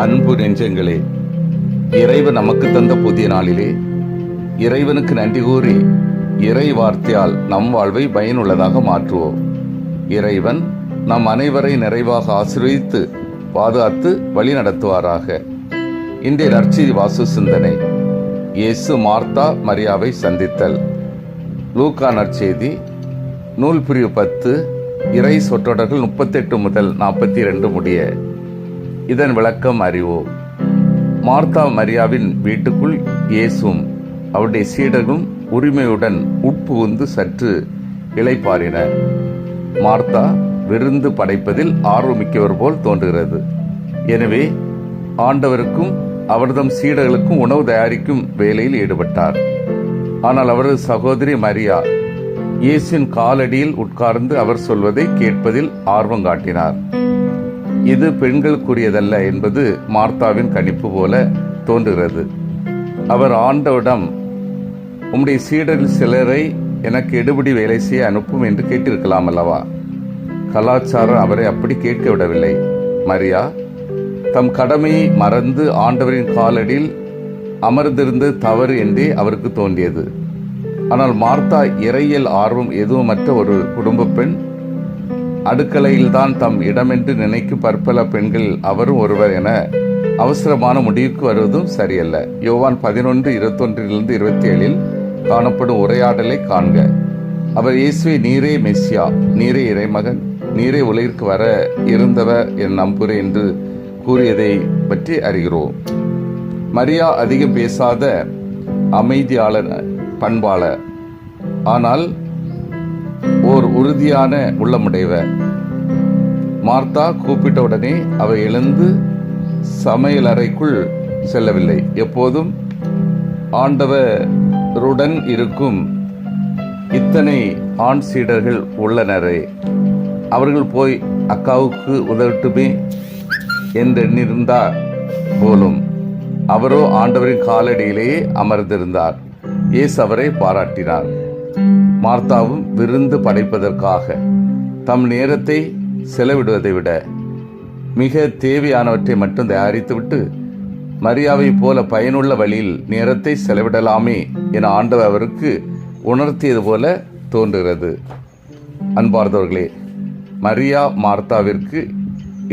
அன்பு நெஞ்சங்களே இறைவன் நமக்கு தந்த புதிய நாளிலே இறைவனுக்கு நன்றி கூறி இறை வார்த்தையால் நம் வாழ்வை பயனுள்ளதாக மாற்றுவோம். இறைவன் நம் அனைவரை நிறைவாக ஆசீர்வதித்து பாதுகாத்து வழி நடத்துவாராக. இன்றைய நற்செய்தி வாசு சிந்தனை இயேசு மார்த்தா மரியாவை சந்தித்தல். லூக்கா நற்செய்தி நூல் பிரிவு பத்து இறை சொற்றொடர்கள் முப்பத்தெட்டு முதல் நாற்பத்தி ரெண்டு முடிய இதன் விளக்கம் அறிவோம் மார்த்தா மரியாவின் வீட்டுக்குள் இயேசும் அவருடைய சீடர்களும் உரிமையுடன் உட்புகுந்து சற்று இளைப்பாறினர். மார்த்தா விருந்து படைப்பதில் ஆர்வமிக்கவர் போல் தோன்றுகிறது. எனவே ஆண்டவருக்கும் அவர்தம் சீடர்களுக்கும் உணவு தயாரிக்கும் வேலையில் ஈடுபட்டார். ஆனால் அவரது சகோதரி மரியா இயேசின் காலடியில் உட்கார்ந்து அவர் சொல்வதை கேட்பதில் ஆர்வம் காட்டினார். இது பெண்களுக்குரியதல்ல என்பது மார்த்தாவின் கணிப்பு போல தோன்றுகிறது. அவர் ஆண்டவிடம் உம்முடைய சீடரில் சிலரை எனக்கு எடுபடி வேலை செய்ய அனுப்பும் என்று கேட்டிருக்கலாம் அல்லவா? கலாச்சாரம் அவரை அப்படி கேட்க விடவில்லை. மரியா தம் கடமையை மறந்து ஆண்டவரின் காலடியில் அமர்ந்திருந்து தவறு என்றே அவருக்கு தோன்றியது. ஆனால் மார்த்தா இறையியல் ஆர்வம் எதுவுமற்ற ஒரு குடும்ப பெண் அடுக்கலையில்தான் தம் இடமென்று நினைக்கும் பற்பல பெண்கள் அவரும் ஒருவர் என அவசரமான முடிவுக்கு வருவதும் சரியல்ல. யோவான் பதினொன்று இருபத்தொன்றிலிருந்து இருபத்தி ஏழில் காணப்படும் உரையாடலை காண்க. அவர் இயேசுவை நீரே மெஸ்ஸியா நீரே இறைமகன் நீரே உலகிற்கு வர இருந்தவர் என் நம்புகிறேன் என்று கூறியதை பற்றி அறிகிறோம். மரியா அதிகம் பேசாத அமைதியாளர் பண்பாளர். ஆனால் ஓர் உறுதியான உள்ளமுடையவர். மார்த்தா கூப்பிட்டவுடனே அவை எழுந்து சமையலறைக்குள் செல்லவில்லை. எப்போதும் ஆண்டவருடன் இருக்கும் இத்தனை ஆண் சீடர்கள் உள்ளனரே. அவர்கள் போய் அக்காவுக்கு உதவட்டுமே என்றெண்ணிருந்தா போலும். அவரோ ஆண்டவரின் காலடியிலேயே அமர்ந்திருந்தார். இயேசு அவரை பாராட்டினார். மார்த்தாவும் விருந்து படைப்பதற்காக தம் நேரத்தை செலவிடுவதை விட மிக தேவையானவற்றை மட்டும் தயாரித்துவிட்டு மரியாவை போல பயனுள்ள வழியில் நேரத்தை செலவிடலாமே என ஆண்டவர் அவருக்கு உணர்த்தியது போல தோன்றுகிறது. அன்பார்ந்தவர்களே மரியா மார்த்தாவிற்கு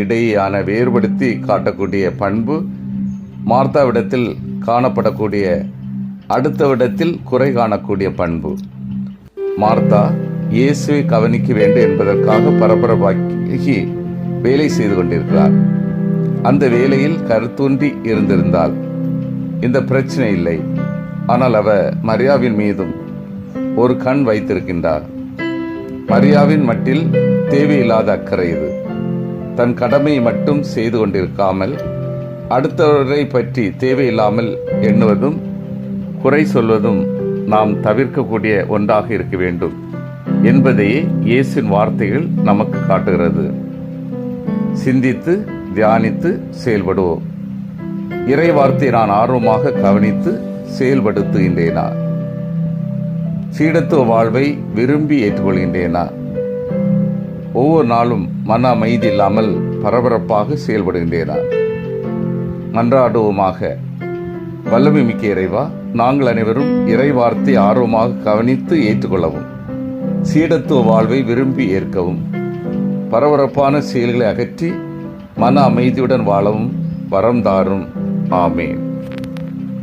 இடையேயான வேறுபடுத்தி காட்டக்கூடிய பண்பு மார்த்தாவிடத்தில் காணப்படக்கூடிய அடுத்த விடத்தில் குறை காணக்கூடிய பண்பு. மார்த்தா இயேசுவை கவனிக்க வேண்டும் என்பதற்காக பரபரப்பாக்கி வேலை செய்து கொண்டிருக்கிறார். அந்த வேலையில் கருத்தூன்றி இருந்திருந்தால் இந்த பிரச்சனை இல்லை. ஆனால் அவ மரியாவின் மீதும் ஒரு கண் வைத்திருக்கின்றார். மரியாவின் மட்டில் தேவையில்லாத அக்கறை இது. தன் கடமையை மட்டும் செய்து கொண்டிருக்காமல் அடுத்தவரை பற்றி தேவையில்லாமல் எண்ணுவதும் குறை சொல்வதும் நாம் தவிர்க்கக்கூடிய ஒன்றாக இருக்க வேண்டும் என்பதையே இயேசின் வார்த்தைகள் நமக்கு காட்டுகிறது. சிந்தித்து தியானித்து செயல்படுவோம் இறை வார்த்தை நான் ஆர்வமாக கவனித்து செயல்படுத்துகின்றேனா? சீடத்துவ வாழ்வை விரும்பி ஏற்றுக்கொள்கின்றேனா? ஒவ்வொரு நாளும் மன அமைதி இல்லாமல் பரபரப்பாக செயல்படுகின்றேனா? மன்றாடுவோமாக. வல்லமை மிக்க இறைவா நாங்கள் அனைவரும் இறை வார்த்தை ஆர்வமாக கவனித்து ஏற்றுக்கொள்ளவும் சீடத்துவ வாழ்வை விரும்பி ஏற்கவும் பரபரப்பான செயல்களை அகற்றி மன அமைதியுடன் வாழவும் வரம் தாரும். ஆமேன்.